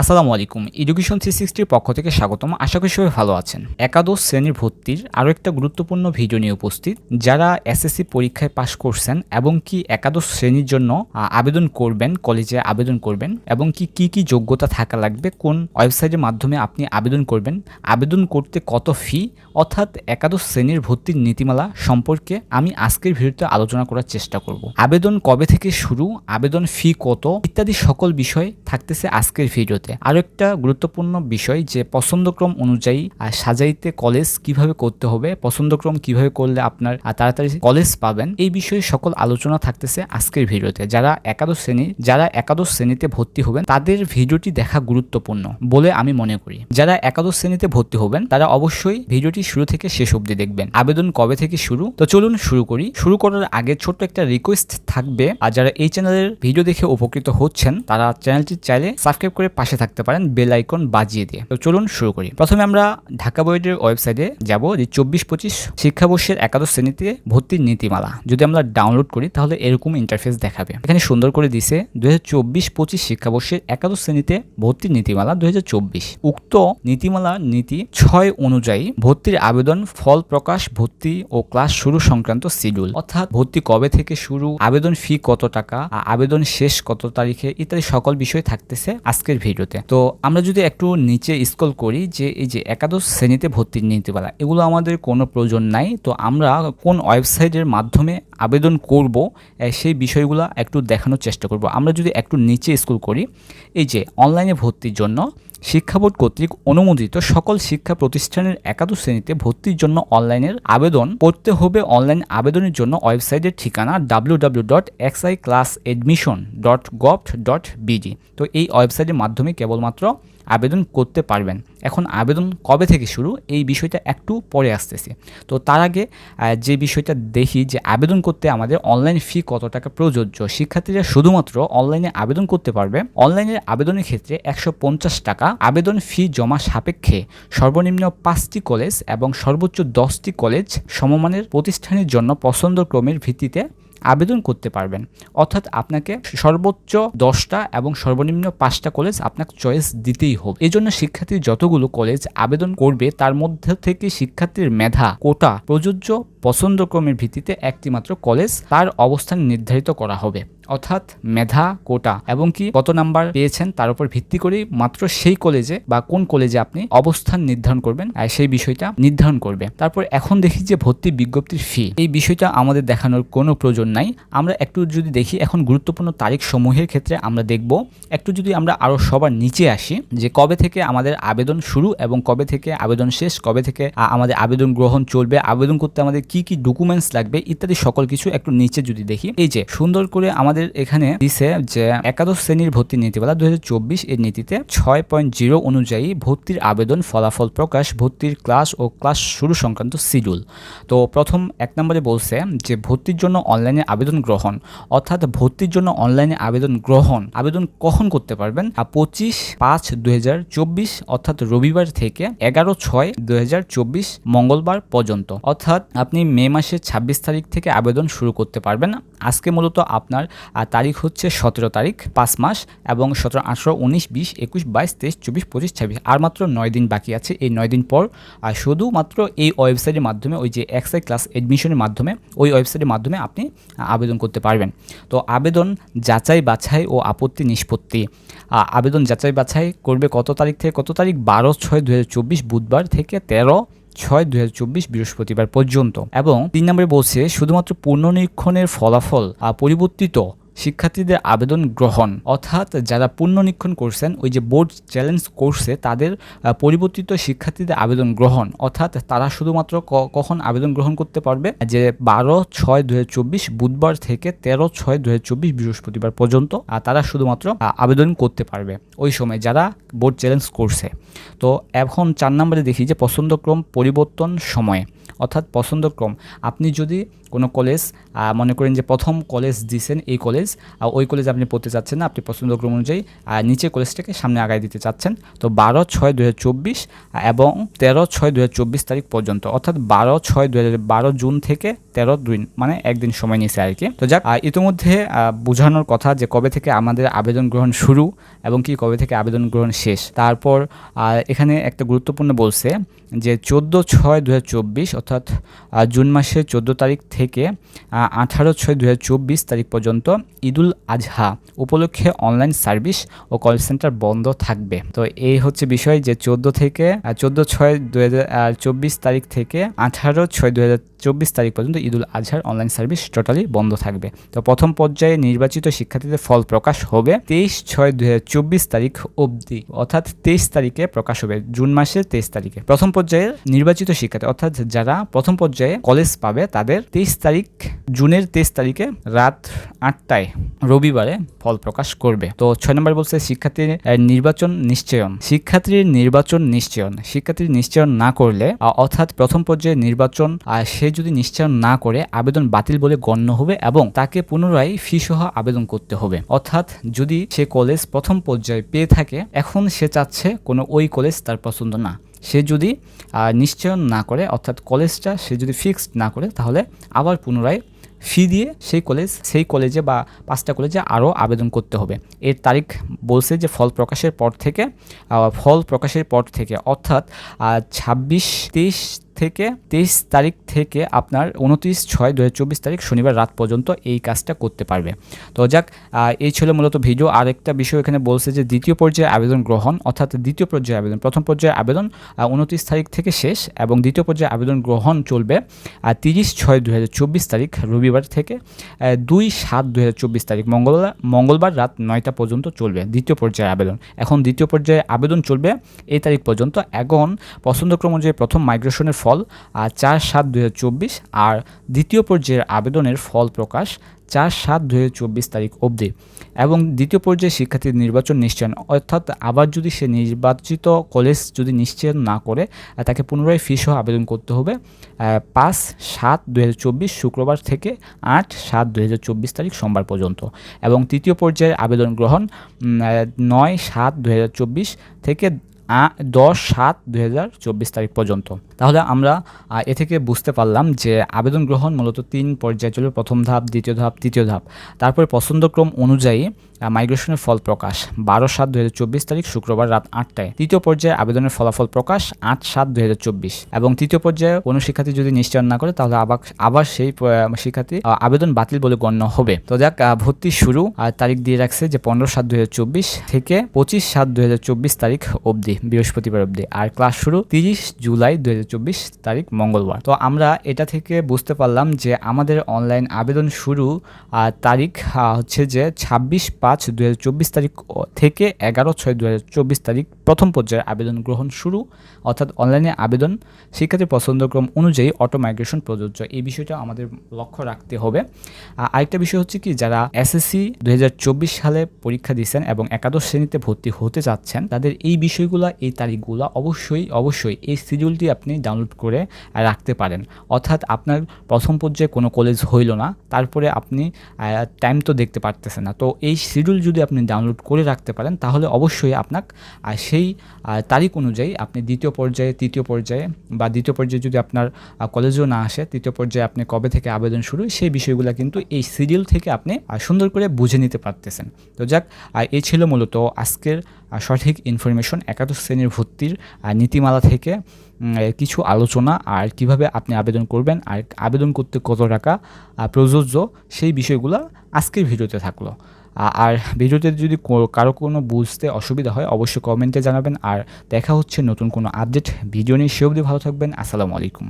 আসসালামু আলাইকুম। Education three সিক্সটির পক্ষ থেকে স্বাগতম। আশা করি সবাই ভালো আছেন। একাদশ শ্রেণির ভর্তির আরও একটা গুরুত্বপূর্ণ ভিডিও নিয়ে উপস্থিত। যারা এসএসসি পরীক্ষায় পাশ করছেন এবং কি একাদশ শ্রেণির জন্য আবেদন করবেন, কলেজে আবেদন করবেন এবং কি কি কি যোগ্যতা থাকা লাগবে, কোন ওয়েবসাইটের মাধ্যমে আপনি আবেদন করবেন, আবেদন করতে কত ফি অর্থাৎ একাদশ শ্রেণির ভর্তির নীতিমালা সম্পর্কে আমি আজকের ভিডিওতে আলোচনা করার চেষ্টা করব। আবেদন কবে থেকে শুরু, আবেদন ফি কত, ইত্যাদি সকল বিষয় থাকতেছে আজকের ভিডিওতে আরও একটা গুরুত্বপূর্ণ বিষয় যে পছন্দক্রম অনুযায়ী সাজাইতে কলেজ কীভাবে করতে হবে, পছন্দক্রম কীভাবে করলে আপনার তাড়াতাড়ি কলেজ পাবেন, এই বিষয়ে সকল আলোচনা থাকতেছে আজকের ভিডিওতে। যারা একাদশ শ্রেণি, যারা একাদশ শ্রেণীতে ভর্তি হবেন, তাদের ভিডিওটি দেখা গুরুত্বপূর্ণ বলে আমি মনে করি। যারা একাদশ শ্রেণীতে ভর্তি হবেন, তারা অবশ্যই ভিডিওটি শুরু থেকে শেষ অবধি দেখবেন। আবেদন কবে থেকে শুরু? তো চলুন শুরু করি। শুরু করার আগে ছোট্ট একটা রিকোয়েস্ট থাকবে। আর যারা এই চ্যানেলের ভিডিও দেখে উপকৃত হচ্ছেন, তারা চ্যানেলটি চাইলে সাবস্ক্রাইব করে পাশে থাকতে পারেন বেল আইকন বাজিয়ে দিয়ে। তো চলুন শুরু করি। প্রথমে আমরা ঢাকা বোর্ডের ওয়েবসাইটে যাব, যে চব্বিশ পঁচিশ শিক্ষাবর্ষের একাদশ শ্রেণীতে ভর্তির নীতিমালা। যদি আমরা ডাউনলোড করি, তাহলে এরকম ইন্টারফেস দেখাবে। এখানে সুন্দর করে দিছে দু হাজার চব্বিশ পঁচিশ শিক্ষাবর্ষের একাদশ শ্রেণীতে ভর্তির নীতিমালা দু হাজার চব্বিশ। উক্ত নীতিমালা নীতি ছয় অনুযায়ী ভর্তির আবেদন, ফল প্রকাশ, ভর্তি ও ক্লাস শুরু সংক্রান্ত শিডিউল। অর্থাৎ ভর্তি কবে থেকে শুরু, আবেদন ফি কত টাকা আবেদন শেষ কত তারিখে ইত্যাদি সকল বিষয় থাকতেছে আজকের ভিডিওতে। তো আমরা যদি একটু নিচে স্কল করি যে এই যে একাদশ শ্রেণীতে ভর্তির নীতিমালা, এগুলো আমাদের কোনো প্রয়োজন নাই। তো আমরা কোন ওয়েবসাইটের মাধ্যমে আবেদন করব সেই বিষয়গুলো একটু দেখানোর চেষ্টা করব। আমরা যদি একটু নিচে স্কুল করি, এই যে অনলাইনে ভর্তির জন্য শিক্ষা বোর্ড কর্তৃক অনুমোদিত সকল শিক্ষা প্রতিষ্ঠানের একাদশ শ্রেণীতে ভর্তির জন্য অনলাইনের আবেদন করতে হবে। অনলাইন আবেদনের জন্য ওয়েবসাইটের ঠিকানা W W dot XI class admission dot gov dot BD তো এই ওয়েবসাইটের মাধ্যমে কেবলমাত্র আবেদন করতে পারবেন। এখন আবেদন কবে থেকে শুরু? এই বিষয়টা একটু পরে আসতেছে। তো তার আগে যে বিষয়টা দেখি যে আবেদন করতে আমাদের অনলাইন ফি কত টাকা প্রযোজ্য? শিক্ষার্থীরা শুধুমাত্র অনলাইনে আবেদন করতে পারবে। অনলাইনের আবেদনের ক্ষেত্রে একশো পঞ্চাশ টাকা আবেদন ফি জমা সাপেক্ষে সর্বনিম্ন পাঁচটি কলেজ এবং সর্বোচ্চ দশটি কলেজ সমমানের প্রতিষ্ঠানের জন্য পছন্দক্রমের ভিত্তিতে আবেদন করতে পারবেন। অর্থাৎ আপনাকে সর্বোচ্চ দশটা এবং সর্বনিম্ন পাঁচটা কলেজ আপনাকে চয়েস দিতেই হবে। এই জন্য শিক্ষার্থী যতগুলো কলেজ আবেদন করবে, তার মধ্যে থেকে শিক্ষার্থীর মেধা, কোটা, প্রযোজ্য পছন্দক্রমের ভিত্তিতে একটিমাত্র কলেজ তার অবস্থান নির্ধারিত করা হবে। অর্থাৎ মেধা, কোটা এবং কি কত নাম্বার পেয়েছেন তার উপর ভিত্তি করে মাত্র সেই কলেজে বা কোন কলেজে আপনি অবস্থান নির্ধারণ করবেন সেই বিষয়টা নির্ধারণ করবে। তারপর এখন দেখি যে ভর্তি বিজ্ঞপ্তির ফি এই বিষয়টা আমাদের দেখানোর কোনো প্রয়োজন নাই। আমরা একটু যদি দেখি এখন গুরুত্বপূর্ণ তারিখ সমূহের ক্ষেত্রে আমরা দেখব। একটু যদি আমরা আরও সবার নিচে আসি যে কবে থেকে আমাদের আবেদন শুরু এবং কবে থেকে আবেদন শেষ, কবে থেকে আমাদের আবেদন গ্রহণ চলবে, আবেদন করতে আমাদের কি কি ডকুমেন্টস লাগবে ইত্যাদি সকল কিছু একটু নিচে যদি দেখি। এই যে সুন্দর করে আমাদের এখানে দিছে যে একাদশ শ্রেণির ভর্তি নীতিমালা দুই এর নীতিতে ছয় পয়েন্ট জিরো অনুযায়ী ভর্তির আবেদন ফলাফল প্রকাশ, ভর্তির ক্লাস ও ক্লাস শুরু সংক্রান্ত শিডিউল। তো প্রথম এক নম্বরে বলছে যে ভর্তির জন্য অনলাইনে আবেদন গ্রহণ, অর্থাৎ ভর্তির জন্য অনলাইনে আবেদন গ্রহণ, আবেদন কখন করতে পারবেন? পঁচিশ পাঁচ দুই অর্থাৎ রবিবার থেকে এগারো ছয় দুই মঙ্গলবার পর্যন্ত। অর্থাৎ আপনি মে মাসের ছাব্বিশ তারিখ থেকে আবেদন শুরু করতে পারবেন। আজকে মূলত আপনার আহ, তারিখ হচ্ছে সতেরো তারিখ পাঁচ মাস এবং সতেরো আঠারো উনিশ বিশ একুশ বাইশ তেইশ চব্বিশ পঁচিশ ছাব্বিশ আর মাত্র নয় দিন বাকি আছে এই নয় দিন পর। আর শুধুমাত্র এই ওয়েবসাইটের মাধ্যমে ওই যে এক্সআই ক্লাস এডমিশনের মাধ্যমে ওই ওয়েবসাইটের মাধ্যমে আপনি আবেদন করতে পারবেন। তো আবেদন যাচাই বাছাই ও আপত্তি নিষ্পত্তি। আবেদন যাচাই বাছাই করবে কত তারিখ থেকে? কত তারিখ? বারো ছয় দু বুধবার থেকে তেরো ছয় দুই বৃহস্পতিবার পর্যন্ত। এবং তিন নম্বরে বলছে শুধুমাত্র পুনর্নিরীক্ষণের ফলাফল পরিবর্তিত শিক্ষার্থীদের আবেদন গ্রহণ, অর্থাৎ যারা পুনর্নিরীক্ষণ করছেন, ওই যে বোর্ড চ্যালেঞ্জ করছে তাদের পরিবর্তিত শিক্ষার্থীদের আবেদন গ্রহণ, অর্থাৎ তারা শুধুমাত্র কখন আবেদন গ্রহণ করতে পারবে? যে বারো ছয় দু বুধবার থেকে তেরো ছয় দু বৃহস্পতিবার পর্যন্ত তারা শুধুমাত্র আবেদন করতে পারবে ওই সময় যারা বোর্ড চ্যালেঞ্জ করছে তো এখন চার নম্বরে দেখি যে পছন্দক্রম পরিবর্তন সময়ে, অর্থাৎ পছন্দক্রম। আপনি যদি কোনো কলেজ মনে করেন যে প্রথম কলেজ দিছেন, এই কলেজ ওই কলেজে আপনি পড়তে চাচ্ছেন না, আপনি পছন্দক্রম অনুযায়ী নিচে কলেজটাকে সামনে আগায় দিতে চাচ্ছেন। তো বারো ছয় দু এবং তেরো ছয় দু তারিখ পর্যন্ত, অর্থাৎ বারো ছয় দু জুন থেকে তেরো দুই মানে একদিন সময় নিয়েছে আর কি। তো যাক ইতিমধ্যে বোঝানোর কথা যে কবে থেকে আমাদের আবেদন গ্রহণ শুরু এবং কি কবে থেকে আবেদন গ্রহণ শেষ। তারপর এখানে একটা গুরুত্বপূর্ণ বলছে যে চোদ্দ ছয় দু অর্থাৎ জুন মাসের চোদ্দ তারিখ থেকে আঠারো ছয় দু তারিখ পর্যন্ত ঈদুল আজহা উপলক্ষে অনলাইন সার্ভিস ও কল সেন্টার বন্ধ থাকবে। তো এই হচ্ছে বিষয় যে চোদ্দ থেকে চোদ্দ ছয় দু তারিখ থেকে আঠারো ছয় দু চব্বিশ তারিখ পর্যন্ত ঈদুল আজহার অনলাইন সার্ভিস টোটালি বন্ধ থাকবে। তো প্রথম পর্যায়ে নির্বাচিত শিক্ষার্থীদের ফল প্রকাশ হবে তেইশ ছয় দু তারিখ অবধি, অর্থাৎ তেইশ তারিখে প্রকাশ হবে, জুন মাসের তেইশ তারিখে। প্রথম পর্যায়ে নির্বাচিত শিক্ষার্থী, অর্থাৎ যারা প্রথম পর্যায়ে কলেজ পাবে, তাদের তেইশ তারিখ, জুনের তেইশ তারিখে রাত আটটায় রবিবারে ফল প্রকাশ করবে। তো ছয় নম্বর বলছে শিক্ষার্থীর নির্বাচন নিশ্চয়ন। শিক্ষার্থীর নির্বাচন নিশ্চয়ন। শিক্ষার্থীর নিশ্চয়ন না করলে অর্থাৎ প্রথম পর্যায়ে নির্বাচন, আর সে যদি নিশ্চয়ন না করে, আবেদন বাতিল বলে গণ্য হবে এবং তাকে পুনরায় ফি সহ আবেদন করতে হবে। অর্থাৎ যদি সে কলেজ প্রথম পর্যায়ে পেয়ে থাকে, এখন সে চাচ্ছে কোনো ওই কলেজ তার পছন্দ না। সে যদি নিশ্চয়ন না করে, অর্থাৎ কলেজটা সে যদি ফিক্সড না করে, তাহলে আবার পুনরায় ফি দিয়ে সেই কলেজ, সেই কলেজে বা পাঁচটা কলেজে আরও আবেদন করতে হবে। এর তারিখ বলছে যে ফল প্রকাশের পর থেকে ফল প্রকাশের পর থেকে, অর্থাৎ ছাব্বিশ তেইশ থেকে তেইশ তারিখ থেকে আপনার উনত্রিশ ছয় দু তারিখ শনিবার রাত পর্যন্ত এই কাজটা করতে পারবে। তো যাক এই ছিল মূলত ভিডিও। আরেকটা বিষয় এখানে বলছে যে দ্বিতীয় পর্যায়ে আবেদন গ্রহণ অর্থাৎ দ্বিতীয় পর্যায়ে আবেদন, প্রথম পর্যায়ে আবেদন উনত্রিশ তারিখ থেকে শেষ এবং দ্বিতীয় পর্যায়ে আবেদন গ্রহণ চলবে তিরিশ ছয় দু তারিখ রবিবার থেকে দুই সাত দু তারিখ মঙ্গলবার মঙ্গলবার রাত নয়টা পর্যন্ত চলবে দ্বিতীয় পর্যায়ে আবেদন। এখন দ্বিতীয় পর্যায়ে আবেদন চলবে এই তারিখ পর্যন্ত। এখন পছন্দক্রম অনুযায়ী প্রথম মাইগ্রেশনের ফল চার সাত দু আর দ্বিতীয় পর্যায়ের আবেদনের ফল প্রকাশ চার সাত দু তারিখ অবধি। এবং দ্বিতীয় পর্যায়ে শিক্ষার্থীর নির্বাচন নিশ্চয়ন, অর্থাৎ আবার যদি সে নির্বাচিত কলেজ যদি নিশ্চয়ন না করে তাকে পুনরায় ফি সহ আবেদন করতে হবে পাঁচ সাত দু শুক্রবার থেকে আট সাত দু তারিখ সোমবার পর্যন্ত। এবং তৃতীয় পর্যায়ের আবেদন গ্রহণ নয় সাত দু থেকে দশ সাত দুই তারিখ পর্যন্ত। তাহলে আমরা এ থেকে বুঝতে পারলাম যে আবেদন গ্রহণ মূলত তিন পর্যায়ে চলবে প্রথম ধাপ, দ্বিতীয় ধাপ, তৃতীয় ধাপ। তারপরে পছন্দক্রম অনুযায়ী মাইগ্রেশনের ফল প্রকাশ, বারো সাত দু তারিখ শুক্রবার রাত আটটায়। তৃতীয় পর্যায়ে আবেদনের ফলাফল প্রকাশ, আট সাত দু এবং তৃতীয় পর্যায়ে কোনো শিক্ষার্থী যদি নিশ্চয় না করে, তাহলে আবার আবার সেই শিক্ষার্থী আবেদন বাতিল বলে গণ্য হবে। তো যাক ভর্তি শুরু, আর তারিখ দিয়ে রাখছে যে পনেরো সাত দু থেকে পঁচিশ সাত দু তারিখ অবধি। বৃহস্পতিবার অবধি। আর ক্লাস শুরু তিরিশ জুলাই দুই হাজার চব্বিশ তারিখ মঙ্গলবার। তো আমরা এটা থেকে বুঝতে পারলাম যে আমাদের অনলাইন আবেদন শুরু তারিখ হচ্ছে যে ছাব্বিশ পাঁচ দু তারিখ থেকে এগারো ছয় দু তারিখ প্রথম পর্যায়ে আবেদন গ্রহণ শুরু, অর্থাৎ অনলাইনে আবেদন। শিক্ষার্থীর পছন্দক্রম অনুযায়ী অটো মাইগ্রেশন প্রযোজ্য। এই বিষয়টা আমাদের লক্ষ্য রাখতে হবে। আরেকটা বিষয় হচ্ছে কি, যারা এসএসসি দুই হাজার চব্বিশ সালে পরীক্ষা দিয়েছেন এবং একাদশ শ্রেণীতে ভর্তি হতে চাচ্ছেন, তাদের এই বিষয়গুলো এই তারিখগুলো অবশ্যই অবশ্যই এই শিডিউলটি আপনি ডাউনলোড করে রাখতে পারেন। অর্থাৎ আপনার প্রথম পর্যায়ে কোনো কলেজ হইল না, তারপরে আপনি টাইম তো দেখতে পারতেছেন না। তো এই শিডিউল যদি আপনি ডাউনলোড করে রাখতে পারেন, তাহলে অবশ্যই আপনার সেই তারিখ অনুযায়ী আপনি দ্বিতীয় পর্যায়ে, তৃতীয় পর্যায়ে বা দ্বিতীয় পর্যায়ে যদি আপনার কলেজও না আসে, তৃতীয় পর্যায়ে আপনি কবে থেকে আবেদন শুরু সেই বিষয়গুলো কিন্তু এই সিরিয়াল থেকে আপনি সুন্দর করে বুঝে নিতে পারতেছেন। তো যাক এই ছিল মূলত আজকের সঠিক ইনফরমেশন একাদশ শ্রেণির ভর্তির নীতিমালা থেকে কিছু আলোচনা আর কীভাবে আপনি আবেদন করবেন আর আবেদন করতে কত টাকা প্রযোজ্য সেই বিষয়গুলো আজকের ভিডিওতে থাকল। আর ভিডিওতে যদি কারও কোনো বুঝতে অসুবিধা হয়, অবশ্যই কমেন্টে জানাবেন। আর দেখা হচ্ছে নতুন কোনো আপডেট ভিডিও নিয়ে। সে অবধি ভালো থাকবেন। আসসালামু আলাইকুম।